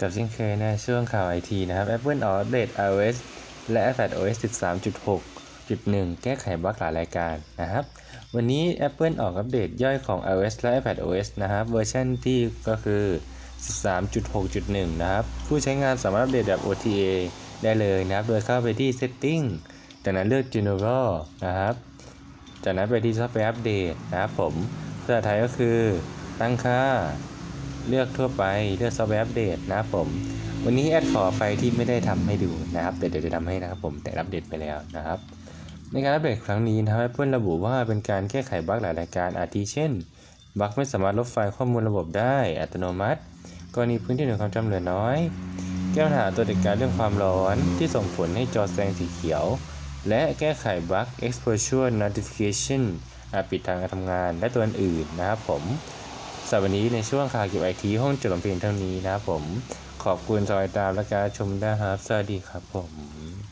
กับเช่นเคยในช่วงข่าวไอทีนะครับ Apple ออกอัปเดต iOS และ iPadOS 13.6.1 แก้ไขบั๊กหลายรายการนะครับ วันนี้ Apple ออกอัปเดตย่อยของ iOS และ iPadOS นะครับ เวอร์ชันที่ก็คือ 13.6.1 นะครับ ผู้ใช้งานสามารถอัปเดตแบบ OTA ได้เลยนะครับ โดยเข้าไปที่ Setting จากนั้นเลือก General นะครับ จากนั้นไปที่ Software Update นะครับผมภาษาไทยก็คือตั้งค่า เลือกทั่วไปเลือก Software Update นะครับผม วันนี้แอดขอไฟที่ไม่ได้ทำให้ดูนะครับแต่เดี๋ยวจะทำให้นะครับผมแต่อัปเดตไปแล้วนะครับ ในการอัปเดตครั้งนี้นะครับ Apple ระบุว่าเป็นการแก้ไขบั๊กหลายรายการอาทิเช่นบั๊กไม่สามารถลบไฟล์ข้อมูลระบบได้อัตโนมัติ กรณีพื้นที่หน่วยความจำเหลือน้อย แก้ปัญหาตัวจัดการเรื่องความร้อนที่ส่งผลให้จอแสดงสีเขียว และแก้ไขบั๊ก exposure notification อาปิดทางการทำงานและตัวอื่นนะครับผม สำหรับวันนี้ในช่วงข่าวเกี่ยวกับไอทีห้องจดลงเพียงเท่านี้นะครับผม ขอบคุณสำหรับการติดตามและการชมนะครับ สวัสดีครับผม